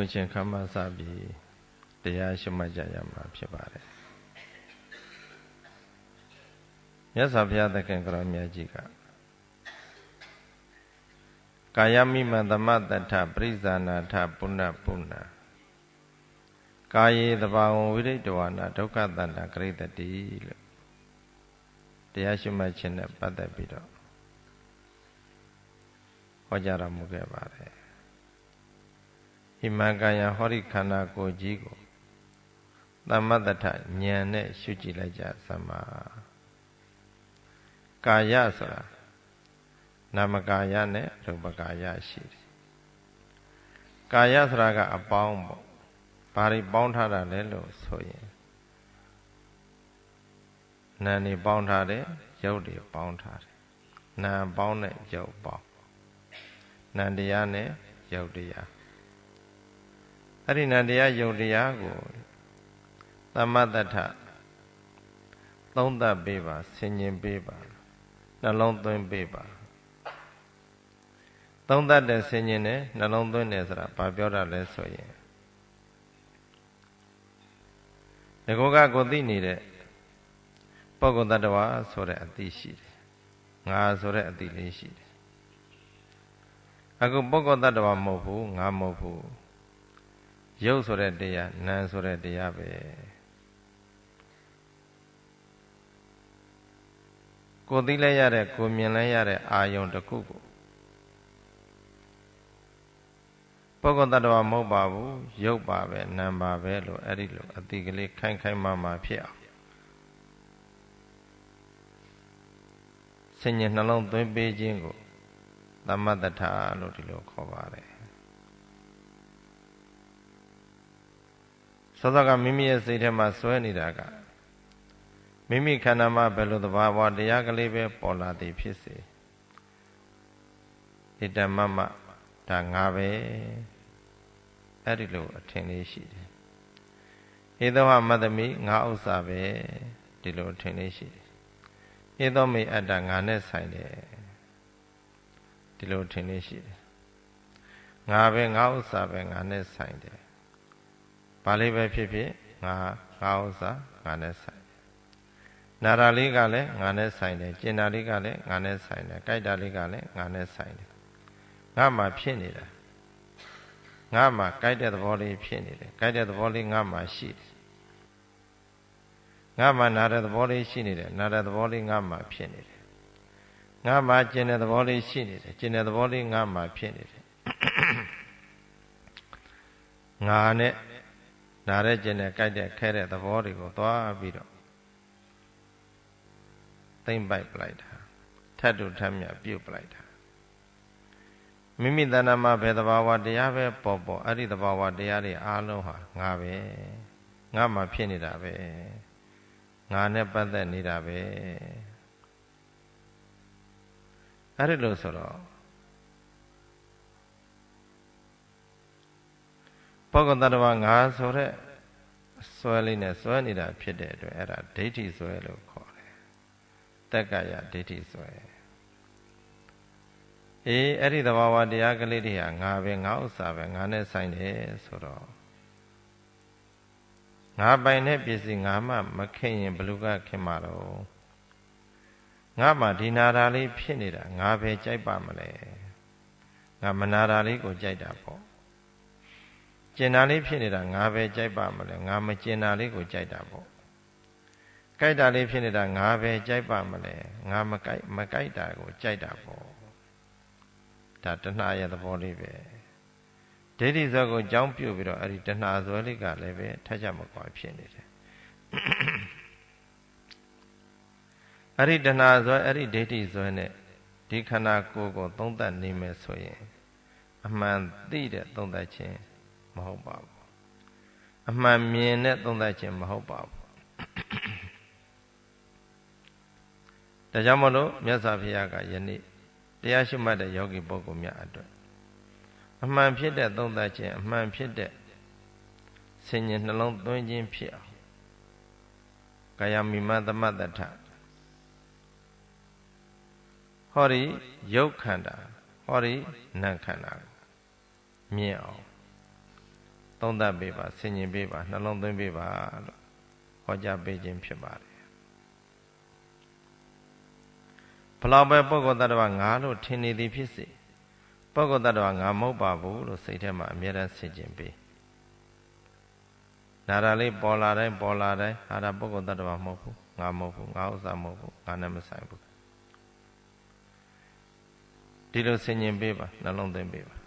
ခုချင်းခမစပြီးတရားရှိမှတ်ကြရမှာဖြစ်ပါတယ်မြတ်စွာဘုရားသခင်ကရောမြတ်ကြီးကကာယမိမသမတထပရိဇာနာထပုဏ္ဏပုဏ္ဏကာယေတဘာဝဝိရိတဝနာဒုက္ခတန္တဂရိတတိလို့တရားရှိမှတ်ခြင်းနဲ့ပတ်သက်ပြီးတော့ဟောကြားတော်မူခဲ့ပါတယ် ဣမံကာယဟောရိခန္ဓာကိုယ်ကြီးကိုသမတ္တထဉာဏ်နဲ့ရှုကြည့်လိုက်ကြစမ်းပါကာယဆိုတာနာမကာယနဲ့ရူပကာယရှိတယ်ကာယဆိုတာကအပေါင်းပေါ့ဘာတွေပေါင်းထားတာလဲလို့ဆိုရင်နာနေပေါင်းထားတယ်ရုပ်တွေပေါင်းထားတယ်နာပေါင်းတဲ့ရုပ်ပေါင်းနန္တရားနဲ့ရုပ်တရား အဲ့ဒီနန္တရားရုပ်တရားကိုသမတ္တထသုံးသပ်ပေးပါဆင်ញင်ပေးပါနှလုံးသွင်းပေးပါသုံးသပ်တဲ့ဆင်ញင်နဲ့နှလုံးသွင်းတယ်ဆိုတာဘာပြောတာလဲဆိုရင်ဒီကောကကိုသိနေတဲ့ပုဂ္ဂိုလ်တ attva ဆိုတဲ့အသိရှိတယ်ငါဆိုတဲ့အသိလေးရှိတယ်အခုပုဂ္ဂိုလ်တ attva မဟုတ်ဘူးငါမဟုတ်ဘူး ရုပ်ဆိုတဲ့တရားနာမ်ဆိုတဲ့တရားပဲကိုသိလဲရတဲ့ကိုမြင်လဲရတဲ့အာယုံတစ်ခုကိုပုဂ္ဂိုလ်တ attva မဟုတ်ပါဘူးရုပ်ပါပဲနာမ်ပါပဲလို့အဲ့ဒီလိုအတိကလေးခိုင်ခိုင်မာမာဖြစ်အောင်ဆင်ញနှလုံးသွင်းပေးခြင်းကိုသမတ္တထာလို့ဒီလိုခေါ်ပါတယ် သောသောကမိမိရဲ့စိတ်ထဲမှာစွဲနေတာကမိမိခန္ဓာမှာဘယ်လိုသဘာဝတရားကလေးပဲပေါ်လာသည်ဖြစ်စေဣတမမဒါငါပဲအဲ့ဒီလိုအထင်လေးရှိတယ်ဧသောဟမတ္တမိငါဥစ္စာပဲဒီလိုအထင်လေးရှိတယ်ဧသောမိအတ္တငါနဲ့ဆိုင်တယ်ဒီလိုအထင်လေးရှိတယ်ငါပဲငါဥစ္စာပဲငါနဲ့ဆိုင်တယ် ဘာလေးပဲဖြစ်ဖြစ်ငါငါဥစ္စာငါနဲ့ဆိုင်နာရာလေးကလည်းငါနဲ့ဆိုင်တယ်ကျင်တာလေးကလည်းငါနဲ့ဆိုင်တယ်ကြိုက်တာလေးကလည်းငါနဲ့ဆိုင်တယ်ငါမှဖြစ်နေတာငါမှကြိုက်တဲ့သဘောလေးဖြစ်နေတယ်ကြိုက်တဲ့သဘောလေးငါမှရှိတယ်ငါမှနာတဲ့သဘောလေးရှိနေတယ်နာတဲ့သဘောလေးငါမှဖြစ်နေတယ်ငါမှကျင်တဲ့သဘောလေးရှိနေတယ်ကျင်တဲ့သဘောလေးငါမှဖြစ်နေတယ်ငါနဲ့ နားရဲကျင်တဲ့ကြိုက်တဲ့ခဲတဲ့သဘောတွေကိုသွားပြီးတော့သိမ့်ပိုက်ပလိုက်တာထတ်တူထမ်းမြပြုတ်ပလိုက်တာမိမိတဏ္ဍာမှာဘယ်သဘာဝတရားပဲပေါ်ပေါ်အဲ့ဒီသဘာဝတရားတွေအားလုံးဟာငါပဲငါမှဖြစ်နေတာပဲငါနဲ့ပတ်သက်နေတာပဲအဲ့ဒီလိုဆိုတော့ ပုဂ္ဂိုလ်တ attva ငါဆိုတဲ့စွဲလေးနဲ့စွဲနေတာဖြစ်တဲ့အတွက်အဲ့ဒါဒိဋ္ဌိစွဲလို့ခေါ်တယ်တက္ကရာဒိဋ္ဌိစွဲအေးအဲ့ဒီသဘာဝတရားကလေးတွေဟာငါပဲငါဥစ္စာပဲငါနဲ့ဆိုင်တယ်ဆိုတော့ငါပိုင်တဲ့ပစ္စည်းငါမှမခင်ရင်ဘလူကခင်မှာတော့ငါမှဒီနာတာလေးဖြစ်နေတာငါပဲကြိုက်ပါမလဲငါမနာတာလေးကိုကြိုက်တာပေါ့ ကျင်တာလေးဖြစ်နေတာငါပဲကြိုက်ပါမလဲငါမကျင်တာလေးကိုကြိုက်တာပေါ့ကြိုက်တာလေးဖြစ်နေတာငါပဲကြိုက်ပါမလဲငါမကြိုက်မကြိုက်တာကိုကြိုက်တာပေါ့ဒါတဏှာရဲ့သဘောလေးပဲဒိဋ္ဌိဇောကိုကြောင်းပြုတ်ပြီးတော့အဲ့ဒီတဏှာဇောလေးကလည်းပဲထက်ကြမကွာဖြစ်နေတယ်အဲ့ဒီတဏှာဇောအဲ့ဒီဒိဋ္ဌိဇောနဲ့ဒီခန္ဓာကိုယ်ကိုသုံးသပ်နေမယ်ဆိုရင်အမှန်သိတဲ့သုံးသပ်ခြင်းမ ဟုတ်ပါဘူးအမှန်မြင်တဲ့သုံးသပ်ခြင်းမဟုတ်ပါဘူးဒါကြောင့်မလို့မြတ်စွာဘုရားကယနေ့တရားရှိမှတ်တဲ့ယောဂီပုဂ္ဂိုလ်များအတွက်အမှန်ဖြစ်တဲ့သုံးသပ်ခြင်းအမှန်ဖြစ်တဲ့ဆင်ញင်နှလုံးသွင်းခြင်းဖြစ်အောင်ကာယမိမသမတ္တထဟောဒီယုတ်ခန္ဓာဟောဒီနံခန္ဓာမြင်အောင် သုံးသပ်ပေးပါဆင်ញင်ပေးပါနှလုံးသွင်းပေးပါလို့ဟောကြားပေးခြင်းဖြစ်ပါတယ်ဘလောက်ပဲပုဂ္ဂိုလ်တ attva ငါလို့ထင်နေသည်ဖြစ်စေပုဂ္ဂိုလ်တ attva ငါမဟုတ်ပါဘူးလို့စိတ်ထဲမှာအမြဲတမ်းဆင်ခြင်ပေးနာရာလေးပေါ်လာတိုင်းပေါ်လာတိုင်းဟာဒါပုဂ္ဂိုလ်တ attva မဟုတ်ဘူးငါမဟုတ်ဘူးငါဥစ္စာမဟုတ်ဘူးငါနဲ့မဆိုင်ဘူးဒီလိုဆင်ញင်ပေးပါနှလုံးသွင်းပေးပါ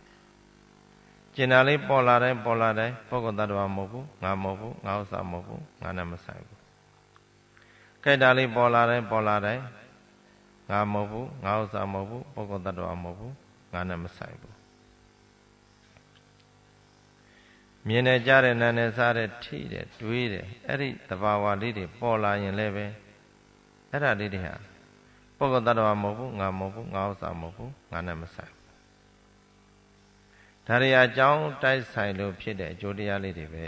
ကျင်နာလေးပေါ်လာတိုင်းပေါ်လာတိုင်းပုဂ္ဂိုလ်တ attva မဟုတ်ဘူးငါမဟုတ်ဘူးငါဥစ္စာမဟုတ်ဘူးငါနဲ့မဆိုင်ဘူးကြိုက်တာလေးပေါ်လာတိုင်းပေါ်လာတိုင်းငါမဟုတ်ဘူးငါဥစ္စာမဟုတ်ဘူးပုဂ္ဂိုလ်တ attva မဟုတ်ဘူးငါနဲ့မဆိုင်ဘူးမြင်နေကြတဲ့နာနဲ့စားတဲ့ထိတဲ့တွေးတဲ့အဲ့ဒီသဘာဝလေးတွေပေါ်လာရင်လည်းပဲအဲ့ဒါလေးတွေဟာပုဂ္ဂိုလ်တ attva မဟုတ်ဘူးငါမဟုတ်ဘူးငါဥစ္စာမဟုတ်ဘူးငါနဲ့မဆိုင် ဒါတွေအကြောင်းတိုက်ဆိုင်လို့ဖြစ်တဲ့အကျိုးတရားလေးတွေပဲ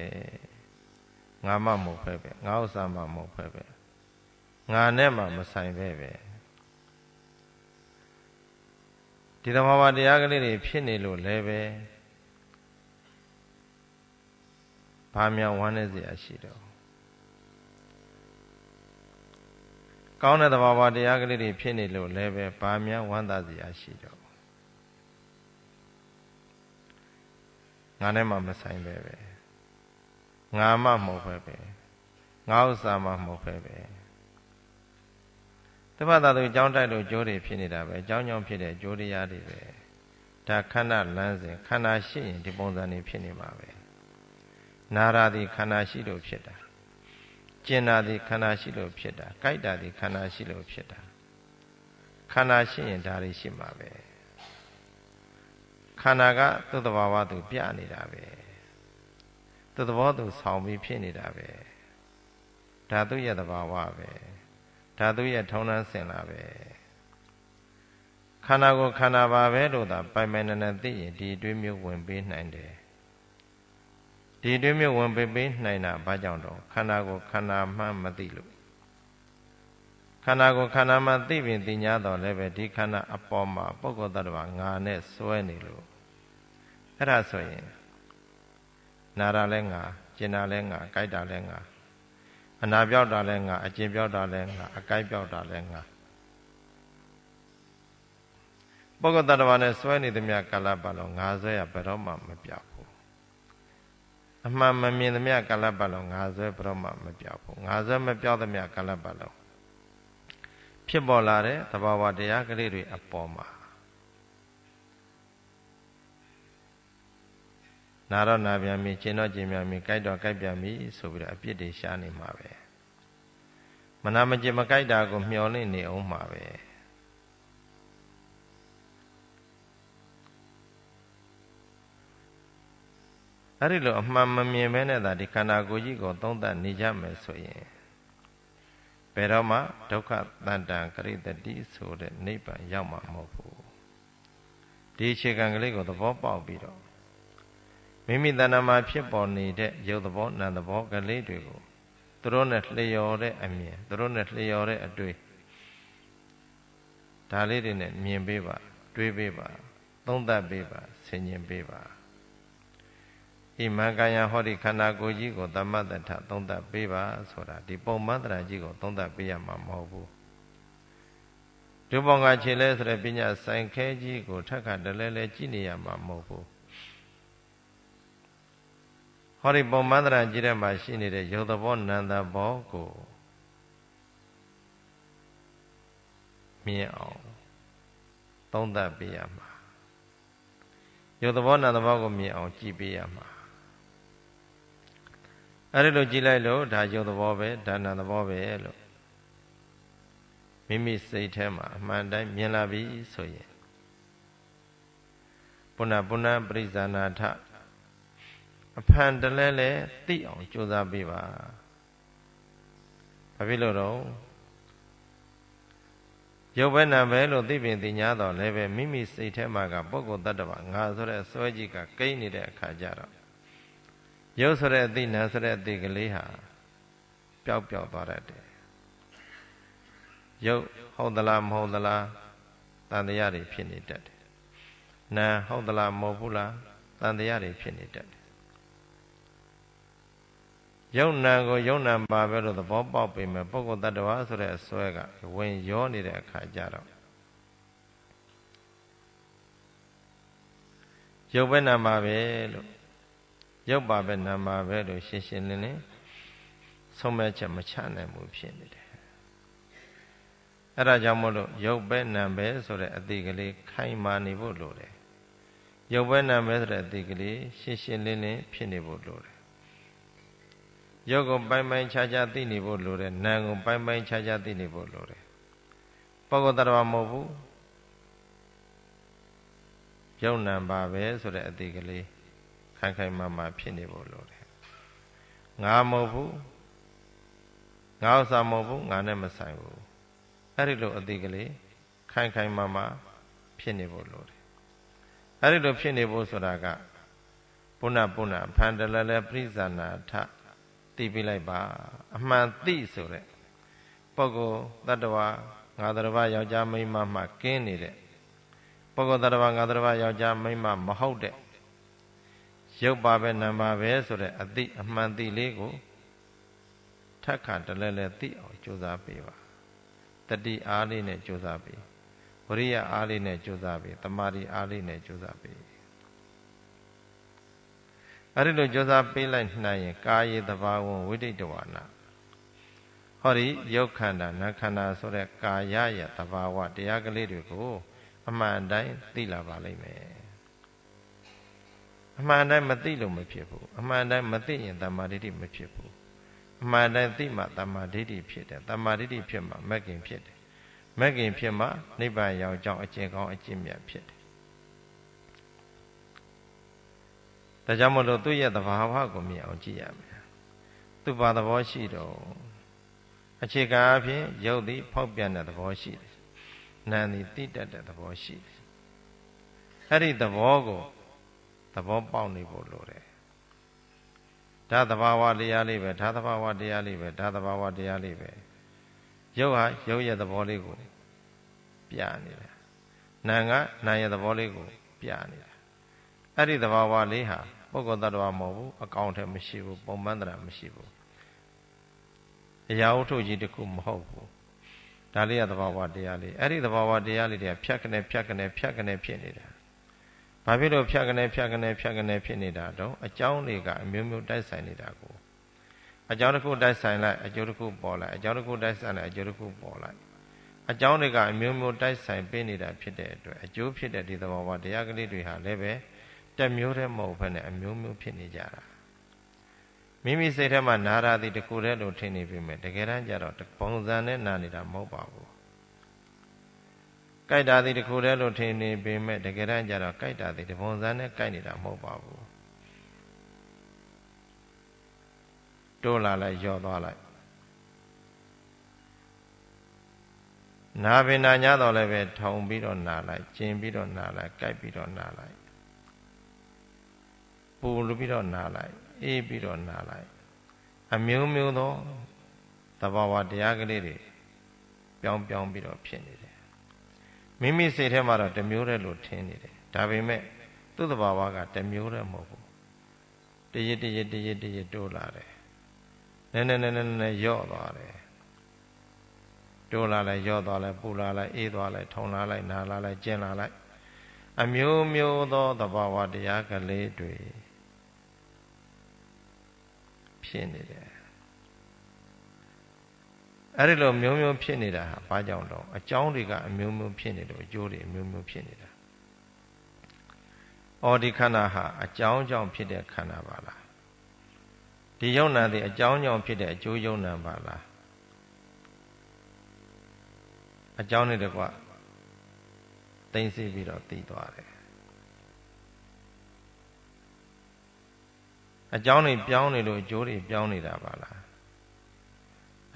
ငါမှမဟုတ်ပဲပဲငါဥစ္စာမှမဟုတ်ပဲပဲငါနဲ့မှမဆိုင်ပဲပဲဒီသဘာဝတရားကလေးတွေဖြစ်နေလို့လည်းပဲဘာမြောင်ဝမ်းနေစရာရှိတော့ကောင်းတဲ့သဘာဝတရားကလေးတွေဖြစ်နေလို့လည်းပဲဘာမြောင်ဝမ်းသာစရာရှိတော့ ငါနဲ့မှမဆိုင်ပဲပဲငါမှမဟုတ်ပဲပဲငါဥစ္စာမှမဟုတ်ပဲပဲတပတ်သာသူအကြောင်းတိုက်လို့ကြိုးတွေဖြစ်နေတာပဲအကြောင်းကြောင့်ဖြစ်တဲ့ကြိုးတရားတွေပဲဒါခန္ဓာလမ်းစဉ်ခန္ဓာရှိရင်ဒီပုံစံတွေဖြစ်နေမှာပဲနာရာသည်ခန္ဓာရှိလို့ဖြစ်တာကျင်နာသည်ခန္ဓာရှိလို့ဖြစ်တာကြိုက်တာသည်ခန္ဓာရှိလို့ဖြစ်တာခန္ဓာရှိရင်ဒါတွေရှိမှာပဲခ န္ဓာကသူ့တဘာဝသူပြနေတာပဲသူ့သဘောသူဆောင်ပြီးဖြစ်နေတာပဲဒါသူ့ရဲ့တဘာဝပဲဒါသူရဲ့ထုံးတမ်းစင်လာပဲခန္ဓာကိုခန္ဓာပါပဲလို့သာပိုင်ပိုင်နဲ့နဲ့သိရင်ဒီတွေးမျိုးဝင်ပေးနိုင်တယ်ဒီတွေးမျိုးဝင်ပေးပေးနိုင်တာဘာကြောင့်တော့ခန္ဓာကိုခန္ဓာမှမသိလို့ခန္ဓာကိုခန္ဓာမှသိပြင်သိ냐တော့လည်းပဲဒီခန္ဓာအပေါ်မှာပုဂ္ဂိုလ်တ attva ငါနဲ့စွဲနေလို့ အဲ့ဒါဆိုရင်နာတာလဲငါကျင်တာလဲငါကြိုက်တာလဲငါအနာပြောက်တာလဲငါအကျင်ပြောက်တာလဲငါအကိုက်ပြောက်တာလဲငါပုဂ္ဂိုလ်တ attva နဲ့စွဲနေသမျှကာလပတ်လုံးငါစွဲရဘယ်တော့မှမပြောက်ဘူးအမှန်မမြင်သမျှကာလပတ်လုံးငါစွဲဘယ်တော့မှမပြောက်ဘူးငါစွဲမပြောက်သမျှကာလပတ်လုံးဖြစ်ပေါ်လာတဲ့သဘာဝတရားကလေးတွေအပေါ်မှာ နာတော့နာပြန်ပြီကျင်တော့ကျင်ပြန်ပြီကြိုက်တော့ကြိုက်ပြန်ပြီဆိုပြီးတော့အပြစ်တွေရှားနေမှာပဲမနာမကျင်မကြိုက်တာကိုမျောလင့်နေအောင်မှာပဲအဲ့ဒီလိုအမှန်မမြင်မဲနဲ့သာဒီခန္ဓာကိုယ်ကြီးကိုသုံးသပ်နေကြမယ်ဆိုရင်ဘယ်တော့မှဒုက္ခတန်တံကရိတတိဆိုတဲ့နိဗ္ဗာန်ရောက်မှာမဟုတ်ဘူးဒီအခြေခံကလေးကိုသဘောပေါက်ပြီးတော့ မိမိတဏ္ဍာမှာဖြစ်ပေါ်နေတဲ့ရုပ်သဘောနာမ်သဘောကလေးတွေကိုသူတို့နဲ့လျော်တဲ့အမြင်သူတို့နဲ့လျော်တဲ့အတွေ့ဒါလေးတွေနဲ့မြင်ပေးပါ တွေးပေးပါ သုံးသပ်ပေးပါဆင်ញင်ပေးပါဣမံကာယဟောဒီခန္ဓာကိုယ်ကြီးကိုသမတ္တထသုံးသပ်ပေးပါဆိုတာဒီပုံမန္တရာကြီးကိုသုံးသပ်ပေးရမှာမဟုတ်ဘူးဒုပေါငါခြေလဲဆိုတဲ့ပညာဆိုင်ခဲကြီးကိုထက်ခါတလဲလဲကြည့်နေရမှာမဟုတ်ဘူး ဟောဒီပုံမန္တရာကြီးထဲမှာရှိနေတဲ့ရုပ်သဘောနံသဘောကိုမြင်အောင်သုံးသပ်ပေးရမှာရုပ်သဘောနံသဘောကိုမြင်အောင်ကြည့်ပေးရမှာအဲ့ဒီလိုကြည့်လိုက်လို့ဒါယုံသဘောပဲဒါနာသဘောပဲလို့မိမိစိတ်ထဲမှာအမှန်တိုင်းမြင်လာပြီဆိုရင်ပုဏ္ဏပုဏ္ဏပရိဇာနာထ အဖန်တလဲလဲသိအောင်ကြိုးစားပေးပါဘာဖြစ်လို့တော့ရုပ်ပဲနာပဲလို့သိပင်သိညာတော့လည်းပဲမိမိစိတ်ထဲမှာကပုဂ္ဂိုလ်တ attva ငါဆိုတဲ့စွဲကြီးကကိန်းနေတဲ့အခါကျတော့ရုပ်ဆိုတဲ့အသိနာဆိုတဲ့အသိကလေးဟာပျောက်ပျောက်သွားတတ်တယ်ရုပ်ဟုတ်သလားမဟုတ်သလားတန်တရားတွေဖြစ်နေတတ်တယ်နာဟုတ်သလားမဟုတ်ဘူးလားတန်တရားတွေဖြစ်နေတတ်တယ် ယုံနံကိုယုံနံပါပဲလို့သဘောပေါက်ပေမဲ့ပုဂ္ဂိုလ်တ attva ဆိုတဲ့အစွဲကဝင်ရောနေတဲ့အခါကျတော့ရုပ်ပဲနာမှာပဲလို့ရုပ်ပါပဲနာမှာပဲလို့ရှင်းရှင်းလင်းလင်းဆုံးမဲ့ချက်မချနိုင်ဘူးဖြစ်နေတယ်အဲ့ဒါကြောင့်မို့လို့ရုပ်ပဲနာပဲဆိုတဲ့အတိကလေးခိုင်မာနေဖို့လိုတယ်ရုပ်ပဲနာပဲဆိုတဲ့အတိကလေးရှင်းရှင်းလင်းလင်းဖြစ်နေဖို့လိုတယ် ရုပ်ကိုပိုင်းပိုင်းခြားခြားသိနေဖို့လိုတယ်နာမ်ကိုပိုင်းပိုင်းခြားခြားသိနေဖို့လိုတယ်ပုဂ္ဂိုလ်တရားမဟုတ်ဘူးယုံနံပါပဲဆိုတဲ့အတိကလေးခိုင်ခိုင်မာမာဖြစ်နေဖို့လိုတယ်ငါမဟုတ်ဘူးငါဥစ္စာမဟုတ်ဘူးငါနဲ့မဆိုင်ဘူးအဲ့ဒီလိုအတိကလေးခိုင်ခိုင်မာမာဖြစ်နေဖို့လိုတယ်အဲ့ဒီလိုဖြစ်နေဖို့ဆိုတာကပုဏ္ဏပုဏ္ဏဖန်တလလည်းပြိဇာနာထ သိပြလိုက်ပါအမှန်သိဆိုတဲ့ပုဂ္ဂိုလ်တ attva ငါတရဘယောက်ျားမိန်းမမှကင်းနေတဲ့ပုဂ္ဂိုလ်တ attva ငါတရဘယောက်ျားမိန်းမမဟုတ်တဲ့ရုပ်ပါပဲနာမ်ပါပဲဆိုတဲ့အတိအမှန်သိလေးကိုထက်ခါတလဲလဲသိအောင်ကြိုးစားပေးပါတတိအားလေးနဲ့ကြိုးစားပေးဝရိယအားလေးနဲ့ကြိုးစားပေးတမာရီအားလေးနဲ့ကြိုးစားပေး အဲ့ဒီလိုကြိုးစားပေးလိုက်နိုင်ရင်ကာယေတဘာဝဝိတိတဝနာဟောဒီယုတ်ခန္ဓာနာခန္ဓာဆိုတဲ့ကာယရဲ့တဘာဝတရားကလေးတွေကိုအမှန်တိုင်းသိလာပါလိမ့်မယ်အမှန်တိုင်းမသိလို့မဖြစ်ဘူးအမှန်တိုင်းမသိရင်တမာဒိဋ္ဌိမဖြစ်ဘူးအမှန်တိုင်းသိမှတမာဒိဋ္ဌိဖြစ်တယ်တမာဒိဋ္ဌိဖြစ်မှမဂ္ဂင်ဖြစ်တယ်မဂ္ဂင်ဖြစ်မှနိဗ္ဗာန်ရောက်ကြောင်းအကျင့်ကောင်းအကျင့်မြတ်ဖြစ်တယ် ဒါကြောင့်မလို့သူ့ရဲ့သဘာဝကိုမြင်အောင်ကြည့်ရမယ်သူဘာသဘောရှိတော့အခြေခံအဖြစ်ရုပ်သည်ဖောက်ပြန်တဲ့သဘောရှိတယ်နာမ်သည်တိတက်တဲ့သဘောရှိတယ်အဲ့ဒီသဘောကိုသဘောပေါက်နေဖို့လိုတယ်ဒါသဘာဝတရားလေးပဲဒါသဘာဝတရားလေးပဲဒါသဘာဝတရားလေးပဲရုပ်ဟာရုပ်ရဲ့သဘောလေးကိုပြနေတယ်နာမ်ကနာမ်ရဲ့သဘောလေးကိုပြနေတယ်အဲ့ဒီသဘာဝလေးဟာ ပုဂ္ဂိုလ်တ attva မဟုတ်ဘူးအကောင်ထဲမရှိဘူးပုံမှန်တရားမရှိဘူးအရာဝတ္ထုကြီးတခုမဟုတ်ဘူးဒါလေးကသဘာဝတရားလေးအဲ့ဒီသဘာဝတရားလေးတွေကဖြတ်ကနေဖြတ်ကနေဖြတ်ကနေဖြစ်နေတာဘာဖြစ်လို့ဖြတ်ကနေဖြတ်ကနေဖြတ်ကနေဖြစ်နေတာတော့အကြောင်းတွေကအမျိုးမျိုးတိုက်ဆိုင်နေတာကိုအကြောင်းတစ်ခုတိုက်ဆိုင်လိုက်အကျိုးတစ်ခုပေါ်လိုက်အကြောင်းတစ်ခုတိုက်ဆိုင်လိုက်အကျိုးတစ်ခုပေါ်လိုက်အကြောင်းတွေကအမျိုးမျိုးတိုက်ဆိုင်ပေးနေတာဖြစ်တဲ့အတွက်အကျိုးဖြစ်တဲ့ဒီသဘောဝတရားကလေးတွေဟာလည်းပဲ တစ်မျိုးတည်းမဟုတ်ဘဲနဲ့အမျိုးမျိုးဖြစ်နေကြတာမိမိစိတ်ထဲမှာနာရာသည်တကူတည်းလို့ထင်နေပြီမဲ့တကယ်တမ်းကျတော့ပုံစံနဲ့နာနေတာမဟုတ်ပါဘူးကြိုက်တာသည်တခုတည်းလို့ထင်နေပေမဲ့တကယ်တမ်းကျတော့ကြိုက်တာသည်တပုံစံနဲ့ကြိုက်နေတာမဟုတ်ပါဘူးတိုးလာလိုက်ယော့သွားလိုက်နာပင်နာညတော့လည်းပဲထုံပြီးတော့နာလိုက်ကျင်ပြီးတော့နာလိုက်ကြိုက်ပြီးတော့နာလိုက် ပူလို့ပြီးတော့နာလိုက်အေးပြီးတော့နာလိုက် အမျိုးမျိုးသောသဘာဝတရားကလေးတွေပြောင်းပြောင်းပြီးတော့ဖြစ်နေတယ်မိမိစိတ်ထဲမှာတော့တမျိုးတည်းလို့ထင်နေတယ်ဒါပေမဲ့သူ့သဘာဝကတမျိုးတည်းမဟုတ်ဘူးတရစ်တရစ်တရစ်တရစ်တိုးလာတယ်နည်းနည်းနည်းနည်းနည်းယော့သွားတယ်တိုးလာလိုက်ယော့သွားလိုက်ပူလာလိုက်အေးသွားလိုက်ထုံလာလိုက်နာလာလိုက်ကျင်လာလိုက်အမျိုးမျိုးသောသဘာဝတရားကလေးတွေ ဖြစ်နေတယ်အဲ့ဒီလိုမျိုးမျိုးဖြစ်နေတာဟာဘာကြောင့်တော့အကြောင်းတွေကအမျိုးမျိုးဖြစ်နေလို့အကျိုးတွေအမျိုးမျိုးဖြစ်နေတာ။အော်ဒီခန္ဓာဟာအကြောင်းကြောင့်ဖြစ်တဲ့ခန္ဓာပါလား။ဒီယုံနာတွေအကြောင်းကြောင့်ဖြစ်တဲ့အကျိုးယုံနာပါလား။အကြောင်းတွေတကွသိသိပြီးတော့သိသွားတယ်။ အကြောင်းတွေပြောင်းနေလို့အကျိုးတွေပြောင်းနေတာပါလား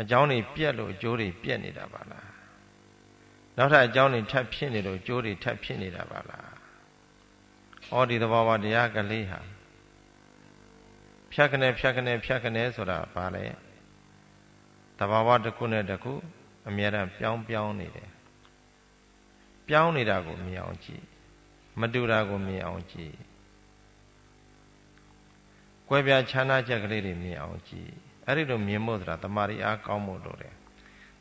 အကြောင်းတွေပြက်လို့အကျိုးတွေပြက်နေတာပါလားနောက်ထပ်အကြောင်းတွေထပ်ဖြစ်နေလို့အကျိုးတွေထပ်ဖြစ်နေတာပါလားဩဒီသဘောဝတရားကလေးဟာဖြတ်ကနေဖြတ်ကနေဖြတ်ကနေဆိုတာဘာလဲသဘာဝတစ်ခုနဲ့တစ်ခုအမြဲတမ်းပြောင်းပြောင်းနေတယ်ပြောင်းနေတာကိုမြင်အောင်ကြည့်မတူတာကိုမြင်အောင်ကြည့် ကွဲပြားခြားနာချက်ကလေးတွေမြင်အောင်ကြည့်အဲ့ဒီလိုမြင်ဖို့ဆိုတာတမာရီအားကောင်းဖို့လိုတယ်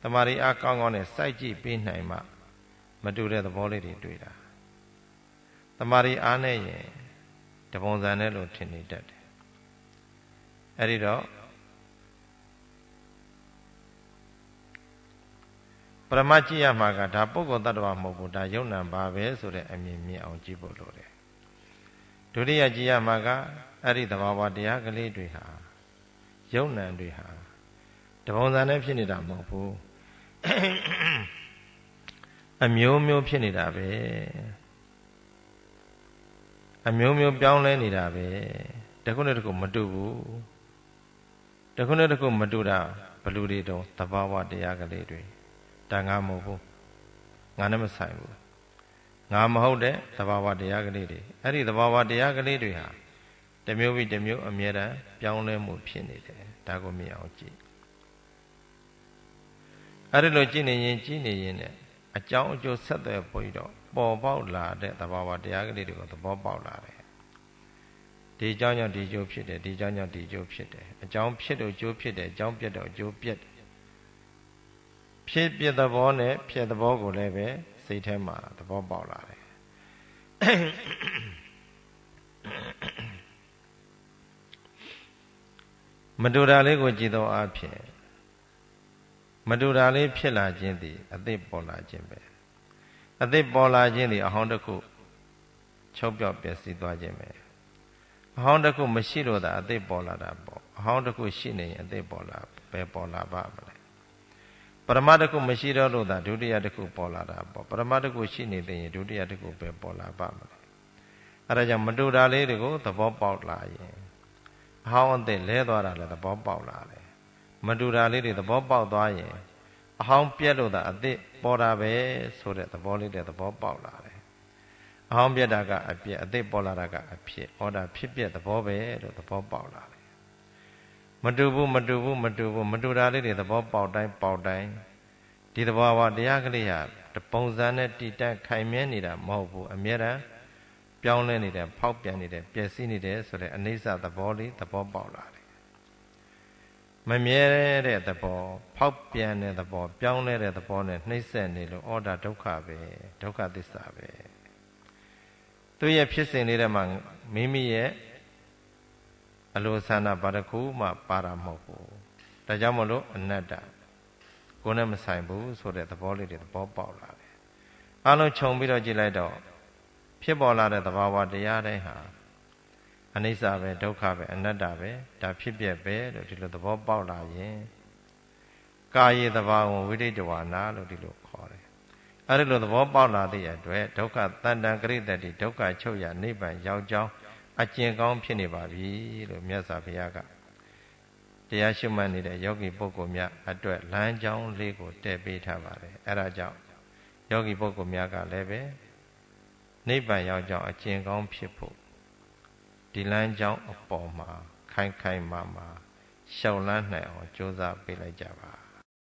တမာရီအားကောင်းကောင်းနဲ့စိုက်ကြည့်ပြီးနိုင်မှမတူတဲ့သဘောလေးတွေတွေ့တာတမာရီအားနဲ့ရင်တပုံစံနဲ့လို့ထင်နေတတ်တယ်အဲ့ဒီတော့ပရမတ်ကြည့်ရမှာကဒါပုဂ္ဂိုလ်တ attva မဟုတ်ဘူးဒါယုံ nant ပါပဲဆိုတဲ့အမြင်မြင်အောင်ကြည့်ဖို့လိုတယ်ဒုတိယကြည့်ရမှာက အဲ့ဒီသဘာဝတရားကလေးတွေဟာယုံ nant တွေဟာတပုံစံနဲ့ဖြစ်နေတာမဟုတ်ဘူးအမျိုးမျိုးဖြစ်နေတာပဲအမျိုးမျိုးပြောင်းလဲနေတာပဲတခုနဲ့တခုမတူဘူးတခုနဲ့တခုမတူတာဘလူတွေတော့သဘာဝတရားကလေးတွေဒါငါမဟုတ်ဘူးငါနဲ့မဆိုင်ဘူးငါမဟုတ်တဲ့သဘာဝတရားကလေးတွေအဲ့ဒီသဘာဝတရားကလေးတွေဟာ တစ်မျိုးပြီးတစ်မျိုးအမြဲတမ်းပြောင်းလဲမှုဖြစ်နေတယ်ဒါကိုမြင်အောင်ကြည့်အဲ့ဒီလိုကြည့်နေရင်ကြည့်နေရင်လည်းအကြောင်းအကျိုးဆက်သွယ်ပြီးတော့ပေါ်ပေါက်လာတဲ့သဘာဝတရားကလေးတွေကိုသဘောပေါက်လာတယ်ဒီအကြောင်းကြောင့်ဒီအကျိုးဖြစ်တယ်ဒီအကြောင်းကြောင့်ဒီအကျိုးဖြစ်တယ်အကြောင်းဖြစ်တော့အကျိုးဖြစ်တယ်အကြောင်းပြတ်တော့အကျိုးပြတ်တယ်ဖြစ်ပြသဘောနဲ့ဖြစ်သဘောကိုလည်းပဲစိတ်ထဲမှာသဘောပေါက်လာတယ် မတူတာလေးကိုကြည်သောအဖြစ်မတူတာလေးဖြစ်လာခြင်းသည် အသိပေါ်လာခြင်းပဲအသိပေါ်လာခြင်းသည်အဟောင်းတစ်ခုချုပ်ပြောက်ပျက်စီးသွားခြင်းပဲအဟောင်းတစ်ခုမရှိလို့သာအသိပေါ်လာတာပေါ့အဟောင်းတစ်ခုရှိနေရင်အသိပေါ်လာပဲပေါ်လာပါမလဲပရမတ်တစ်ခုမရှိတော့လို့သာဒုတိယတစ်ခုပေါ်လာတာပေါ့ပရမတ်တစ်ခုရှိနေသေးရင်ဒုတိယတစ်ခုပဲပေါ်လာပါမလဲအဲဒါကြောင့်မတူတာလေးတွေကိုသဘောပေါက်လာရင်အ ဟောင်းအသက်လဲသွားတာလည်းသဘောပေါက်လာတယ်မတူတာလေးတွေသဘောပေါက်သွားရင်အဟောင်းပြက်လို့သာအသက်ပေါ်တာပဲဆိုတဲ့သဘောလေးတွေသဘောပေါက်လာတယ်အဟောင်းပြက်တာကအပြက်အသက်ပေါ်လာတာကအဖြစ်ဟောတာဖြစ်ပြက်သဘောပဲလို့သဘောပေါက်လာတယ်မတူဘူးမတူဘူးမတူဘူးမတူတာလေးတွေသဘောပေါက်တိုင်းပေါက်တိုင်းဒီသဘောဝတရားကလေးဟာတပုံစံနဲ့တည်တတ်ခိုင်မြဲနေတာမဟုတ်ဘူးအမြဲတမ်း ပြောင်းလဲနေတယ်ဖောက်ပြန်နေတယ်ပျက်စီးနေတယ်ဆိုတဲ့အနိစ္စသဘောလေးသဘောပေါက်လာတယ်မမြဲတဲ့သဘောဖောက်ပြန်တဲ့သဘောပြောင်းလဲတဲ့သဘောနဲ့နှိမ့်ဆက်နေလို့ဩဒါဒုက္ခပဲဒုက္ခသစ္စာပဲသူရဲ့ဖြစ်စဉ်လေးထဲမှာမိမိရဲ့အလိုဆန္ဒဘာတစ်ခုမှပါတာမဟုတ်ဘူးဒါကြောင့်မလို့အနတ္တကိုယ်နဲ့မဆိုင်ဘူးဆိုတဲ့သဘောလေးတွေသဘောပေါက်လာတယ်အလုံးခြုံပြီးတော့ကြည့်လိုက်တော့ ဖြစ်ပေါ်လာတဲ့သဘာဝတရားတိုင်းဟာအနိစ္စပဲဒုက္ခပဲအနတ္တပဲဒါဖြစ်ပြက်ပဲလို့ဒီလိုသဘောပေါက်လာရင်ကာယေသဘာဝဝိတိတဝါနာလို့ဒီလိုခေါ်တယ်အဲဒီလိုသဘောပေါက်လာသည့်အတွက်ဒုက္ခတန်တံကရိတတိဒုက္ခချုပ်ရနိဗ္ဗာန်ရောက်ကြောင်းအကျင့်ကောင်းဖြစ်နေပါပြီလို့မြတ်စွာဘုရားကတရားရှိမှတ်နေတဲ့ယောဂီပုဂ္ဂိုလ်များအတွက်လမ်းကြောင်းလေးကိုတည်ပေးထားပါတယ်အဲဒါကြောင့်ယောဂီပုဂ္ဂိုလ်များကလည်းပဲ နိဗ္ဗာန်ရောက်ကြောင်းအကျင့်ကောင်းဖြစ်ဖို့ဒီလမ်းကြောင်းအပေါ်မှာခိုင်ခိုင်မာမာရှောက်လန်းနိုင်အောင်ကြိုးစားပေးလိုက်ကြပါ